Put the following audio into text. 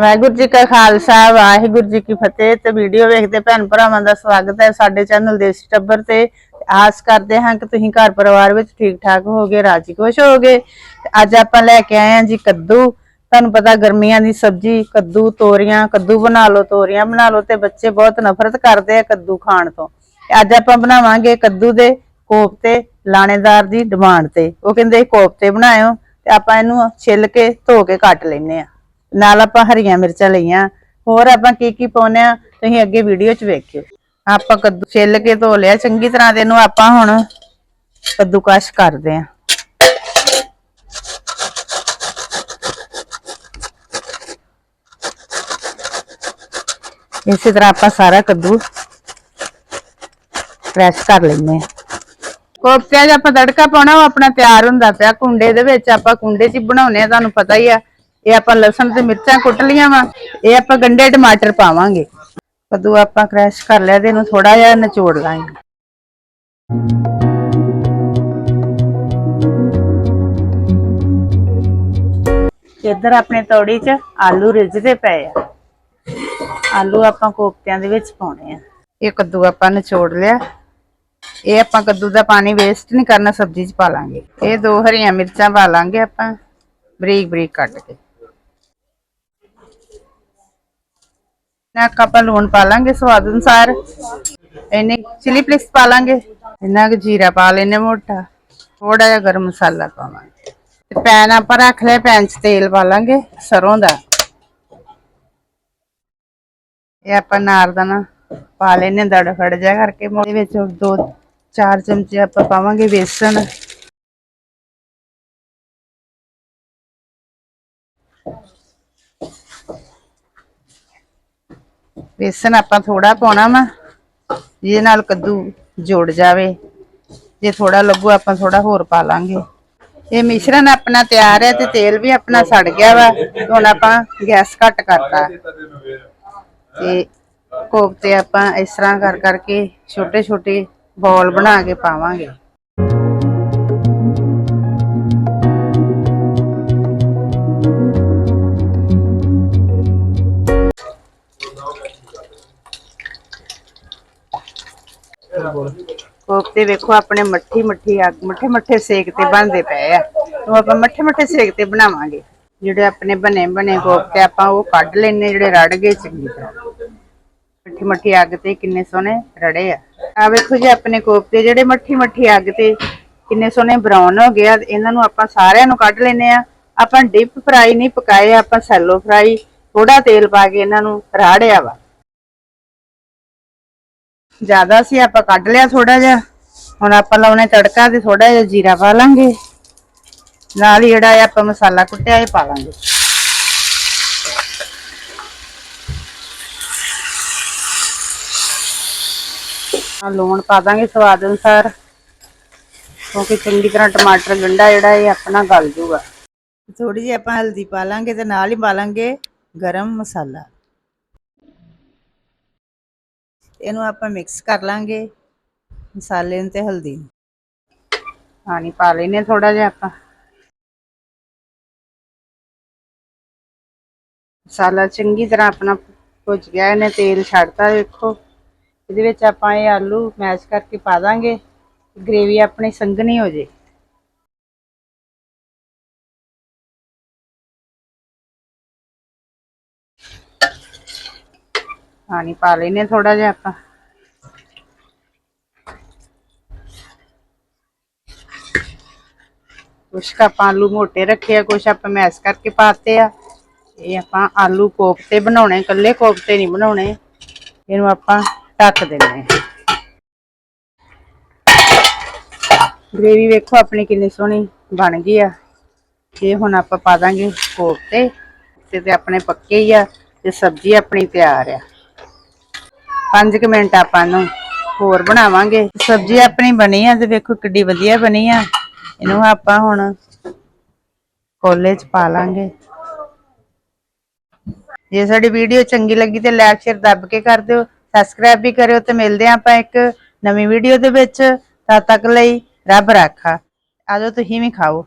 ਵਾਹਿਗੁਰੂ ਜੀ ਕਾ ਖਾਲਸਾ, ਵਾਹਿਗੁਰੂ ਜੀ ਕੀ ਫਤਿਹ ਤੇ ਵੀਡੀਓ ਵੇਖਦੇ ਭੈਣ ਭਰਾਵਾਂ ਦਾ ਸਵਾਗਤ ਹੈ ਸਾਡੇ ਚੈਨਲ ਦੇਸੀ ਟੱਬਰ ਤੇ। ਆਸ ਕਰਦੇ ਹਾਂ ਕਿ ਤੁਸੀਂ ਘਰ ਪਰਿਵਾਰ ਵਿੱਚ ਠੀਕ ਠਾਕ ਹੋਗੇ ਰਾਜੀ ਖੁਸ਼ ਹੋਗੇ ਤੇ ਅੱਜ ਆਪਾਂ ਲੈ ਕੇ ਆਏ ਹਾਂ ਜੀ ਕੱਦੂ। ਤੁਹਾਨੂੰ ਪਤਾ ਗਰਮੀਆਂ ਦੀ ਸਬਜ਼ੀ, ਕੱਦੂ ਤੋਰੀਆਂ, ਕੱਦੂ ਬਣਾ ਲਓ, ਤੋਰੀਆਂ ਬਣਾ ਲਓ ਤੇ ਬੱਚੇ ਬਹੁਤ ਨਫ਼ਰਤ ਕਰਦੇ ਆ ਕੱਦੂ ਖਾਣ ਤੋਂ। ਅੱਜ ਆਪਾਂ ਬਣਾਵਾਂਗੇ ਕੱਦੂ ਦੇ ਕੋਫਤੇ ਲਾਣੇਦਾਰ ਦੀ ਡਿਮਾਂਡ ਤੇ। ਉਹ ਕਹਿੰਦੇ ਕੋਫਤੇ ਬਣਾਇਓ ਤੇ ਆਪਾਂ ਇਹਨੂੰ ਛਿੱਲ ਕੇ ਧੋ ਕੇ ਕੱਟ ਲੈਨੇ ਆ ਨਾਲ ਆਪਾਂ ਹਰੀਆਂ ਮਿਰਚਾਂ ਲਈਆਂ। ਹੋਰ ਆਪਾਂ ਕੀ ਕੀ ਪਾਉਨੇ ਆ ਤੁਸੀਂ ਅੱਗੇ ਵੀਡੀਓ 'ਚ ਵੇਖਿਓ। ਆਪਾਂ ਕੱਦੂ ਛਿੱਲ ਕੇ ਧੋ ਲਿਆ। ਚੰਗੀ ਤਰ੍ਹਾਂ ਤੇ ਇਹਨੂੰ ਆਪਾਂ ਹੁਣ ਕੱਦੂਕਸ਼ ਕਰਦੇ ਆ ਇਸੇ ਤਰ੍ਹਾਂ ਆਪਾਂ ਸਾਰਾ ਕੱਦੂ ਪ੍ਰੈਸ ਕਰ ਲੈਂਦੇ ਆ ਕੋਫਤਿਆਂ 'ਚ ਆਪਾਂ ਤੜਕਾ ਪਾਉਣਾ, ਉਹ ਆਪਣਾ ਤਿਆਰ ਹੁੰਦਾ ਪਿਆ। ਕੁੰਡੇ ਦੇ ਵਿੱਚ ਆਪਾਂ ਕੁੰਡੇ 'ਚ ਹੀ ਬਣਾਉਨੇ ਆ ਤੁਹਾਨੂੰ ਪਤਾ ਹੀ ਆ। ਇਹ ਆਪਾਂ ਲਸਣ ਤੇ ਮਿਰਚਾਂ ਕੁੱਟ ਲੀਆਂ ਵਾ, ਇਹ ਆਪਾਂ ਗੰਡੇ ਟਮਾਟਰ ਪਾਵਾਂਗੇ। ਕੱਦੂ ਆਪਾਂ ਕ੍ਰੈਸ਼ ਕਰ ਲਿਆ ਤੇ ਇਹਨੂੰ ਥੋੜਾ ਜਿਹਾ ਨਿਚੋੜ ਲਾਂਗੇ। ਇੱਧਰ ਆਪਣੇ ਤੋੜੀ 'ਚ ਆਲੂ ਰਿੱਝਦੇ ਪਏ ਆ। ਆਲੂ ਆਪਾਂ ਕੋਫਤਿਆਂ ਦੇ ਵਿੱਚ ਪਾਉਣੇ ਆ। ਇਹ ਕੱਦੂ ਆਪਾਂ ਨਿਚੋੜ ਲਿਆ। ਇਹ ਆਪਾਂ ਕੱਦੂ ਦਾ ਪਾਣੀ ਵੇਸਟ ਨਹੀਂ ਕਰਨਾ, ਸਬਜ਼ੀ 'ਚ ਪਾ ਲਾਂਗੇ। ਇਹ ਦੋ ਹਰੀਆਂ ਮਿਰਚਾਂ ਪਾ ਲਾਂਗੇ ਆਪਾਂ ਬਰੀਕ ਬਰੀਕ ਕੱਟ ਕੇ। ਨਾ ਆਪਾਂ ਲੂਣ ਪਾ ਲਾਂਗੇ ਸਵਾਦ ਅਨੁਸਾਰ। ਇਹਨੇ ਚਿਲੀ ਫਲਿਕਸ ਪਾ ਲਾਂਗੇ। ਇੰਨਾ ਕੁ ਜੀਰਾ ਪਾ ਲੈਨੇ ਮੋਟਾ। ਥੋੜਾ ਜਿਹਾ ਗਰਮ ਮਸਾਲਾ ਪਾਵਾਂਗੇ। ਤੇ ਪੈਨ ਆਪਾਂ ਰੱਖ ਲਿਆ, ਪੈਨ 'ਚ ਤੇਲ ਪਾ ਲਾਂਗੇ ਸਰੋਂ ਦਾ। ਇਹ ਆਪਾਂ ਨਾਰਦਾਨਾ ਪਾ ਲੈਨੇ ਦੜ ਫੜ ਜਾ ਕਰਕੇ। ਇਹਦੇ ਵਿੱਚ ਦੋ ਚਾਰ ਚਮਚੇ ਆਪਾਂ ਪਾਵਾਂਗੇ ਬੇਸਣ ਵੇਸਣ ਆਪਾਂ ਥੋੜਾ ਪਾਉਣਾ ਵਾ, ਜਿਹਦੇ ਨਾਲ ਕੱਦੂ ਜੁੜ ਜਾਵੇ। ਜੇ ਥੋੜਾ ਲੱਗੂ, ਆਪਾਂ ਥੋੜਾ ਹੋਰ ਪਾ ਲਾਂਗੇ। ਇਹ ਮਿਸ਼ਰਣ ਆਪਣਾ ਤਿਆਰ ਹੈ ਤੇ ਤੇਲ ਵੀ ਆਪਣਾ ਸੜ ਗਿਆ ਵਾ, ਹੁਣ ਆਪਾਂ ਗੈਸ ਘੱਟ ਕਰਤਾ। ਤੇ ਕੋਫਤੇ ਆਪਾਂ ਇਸ ਤਰ੍ਹਾਂ ਕਰ ਕਰਕੇ ਛੋਟੇ ਛੋਟੇ ਬੋਲ ਬਣਾ ਕੇ ਪਾਵਾਂਗੇ। ਕੋਫਤੇ ਵੇਖੋ, ਆਪਣੇ ਮੱਠੀ ਮੱਠੀ ਅੱਗ ਮੱਠੇ ਮੱਠੇ ਸੇਕ ਤੇ ਬਣਦੇ ਪਏ ਆ। ਉਹ ਆਪਾਂ ਮੱਠੇ ਮੱਠੇ ਸੇਕ ਤੇ ਬਣਾਵਾਂਗੇ। ਜਿਹੜੇ ਆਪਣੇ ਬਣੇ ਬਣੇ ਕੋਫਤੇ ਆਪਾਂ ਉਹ ਕੱਢ ਲੈਣੇ ਜਿਹੜੇ ਰੜ ਗਏ ਚੰਗੀ ਤਰ੍ਹਾਂ। ਮੱਠੀ ਮੱਠੀ ਅੱਗ ਤੇ ਕਿੰਨੇ ਸੋਹਣੇ ਰੜੇ ਆ। ਆ ਵੇਖੋ ਜੀ, ਆਪਣੇ ਕੋਫਤੇ ਜਿਹੜੇ ਮੱਠੀ ਮੱਠੀ ਅੱਗ ਤੇ ਕਿੰਨੇ ਸੋਹਣੇ ਬਰਾਊਨ ਹੋ ਗਏ ਆ, ਇਹਨਾਂ ਨੂੰ ਆਪਾਂ ਸਾਰਿਆਂ ਨੂੰ ਕੱਢ ਲੈਨੇ ਆ ਆਪਾਂ ਡਿਪ ਫਰਾਈ ਨਹੀਂ ਪਕਾਏ, ਆਪਾਂ ਸੈਲੋ ਫਰਾਈ ਥੋੜਾ ਤੇਲ ਪਾ ਕੇ ਇਹਨਾਂ ਨੂੰ ਰਾੜਿਆ ਵਾ। ਜ਼ਿਆਦਾ ਸੀ, ਆਪਾਂ ਕੱਢ ਲਿਆ ਥੋੜਾ ਜਿਹਾ। ਹੁਣ ਆਪਾਂ ਲਾਉਣੇ ਤੜਕਾ ਤੇ ਥੋੜਾ ਜਿਹਾ ਜੀਰਾ ਪਾ ਲਾਂਗੇ। ਨਾਲ ਹੀ ਜਿਹੜਾ ਆਪਾਂ ਮਸਾਲਾ ਕੁੱਟਿਆ, ਇਹ ਪਾ ਲਾਂਗੇ। ਆ ਲੂਣ ਪਾ ਦਾਂਗੇ ਸਵਾਦ ਅਨੁਸਾਰ, ਕਿਉਂਕਿ ਚੰਗੀ ਤਰ੍ਹਾਂ ਟਮਾਟਰ ਗੰਡਾ ਜਿਹੜਾ ਇਹ ਆਪਣਾ ਗਲ ਜੂਗਾ। ਥੋੜੀ ਜਿਹੀ ਆਪਾਂ ਹਲਦੀ ਪਾ ਲਾਂਗੇ ਤੇ ਨਾਲ ਹੀ ਪਾ ਲਾਂਗੇ ਗਰਮ ਮਸਾਲਾ। ਇਹਨੂੰ ਆਪਾਂ ਮਿਕਸ ਕਰ ਲਾਂਗੇ। ਮਸਾਲੇ ਨੂੰ ਤੇ ਹਲਦੀ ਨੂੰ। ਪਾਣੀ ਪਾ ਲੈਨੇ ਥੋੜਾ ਜਿਹਾ ਆਪਾਂ। ਮਸਾਲਾ ਚੰਗੀ ਤਰ੍ਹਾਂ ਆਪਣਾ ਭੁੱਜ ਗਿਆ, ਇਹਨੇ ਤੇਲ ਛੱਡਤਾ ਵੇਖੋ ਇਹਦੇ ਵਿੱਚ ਆਪਾਂ ਇਹ ਆਲੂ ਮੈਸ਼ ਕਰਕੇ ਪਾ ਦਾਂਗੇ। ਗ੍ਰੇਵੀ ਆਪਣੀ ਸੰਘਣੀ ਹੋ ਜੇ। ਪਾਣੀ ਪਾ ਲੈਨੇ ਥੋੜਾ ਜਿਹਾ ਆਪਾਂ। ਕੁਛ ਕੁ ਆਪਾਂ ਆਲੂ ਮੋਟੇ ਰੱਖੇ ਆ, ਕੁਛ ਆਪਾਂ ਮੈਸ਼ ਕਰਕੇ ਪਾਤੇ ਆ। ਇਹ ਆਪਾਂ ਆਲੂ ਕੋਫਤੇ ਬਣਾਉਣੇ, ਇਕੱਲੇ ਕੋਫਤੇ ਨਹੀਂ ਬਣਾਉਣੇ। ਇਹਨੂੰ ਆਪਾਂ ਢੱਕ ਦਿੰਨੇ ਗ੍ਰੇਵੀ ਵੇਖੋ ਆਪਣੀ ਕਿੰਨੀ ਸੋਹਣੀ ਬਣ ਗਈ ਆ। ਇਹ ਹੁਣ ਆਪਾਂ ਪਾ ਦਾਂਗੇ ਕੋਫਤੇ। ਤੇ ਆਪਣੇ ਪੱਕੇ ਹੀ ਆ ਤੇ ਸਬਜ਼ੀ ਆਪਣੀ ਤਿਆਰ ਆ। 5 ਮਿੰਟ ਆਪਾਂ ਨੂੰ ਹੋਰ ਬਣਾਵਾਂਗੇ। ਸਬਜ਼ੀ ਆਪਣੀ ਬਣੀ ਆ ਤੇ ਵੇਖੋ ਕਿੱਡੀ ਵਧੀਆ ਬਣੀ ਆ। ਇਹਨੂੰ ਆਪਾਂ ਹੁਣ ਕੋਲੇ ਚ ਪਾ ਲਾਂਗੇ। ਜੇ ਸਾਡੀ ਵੀਡੀਓ ਚੰਗੀ ਲੱਗੀ ਤੇ ਲਾਈਕ, ਸ਼ੇਅਰ ਦੱਬ ਕੇ ਕਰ ਦਿਓ। ਸਬਸਕ੍ਰਾਈਬ ਵੀ ਕਰਿਓ ਤੇ ਮਿਲਦੇ ਹਾਂ ਆਪਾਂ ਇੱਕ ਨਵੀਂ ਵੀਡੀਓ ਦੇ ਵਿੱਚ। ਤਦ ਤੱਕ ਲਈ ਰੱਬ ਰਾਖਾ। ਆਜੋ ਤੁਸੀਂ ਵੀ ਖਾਓ।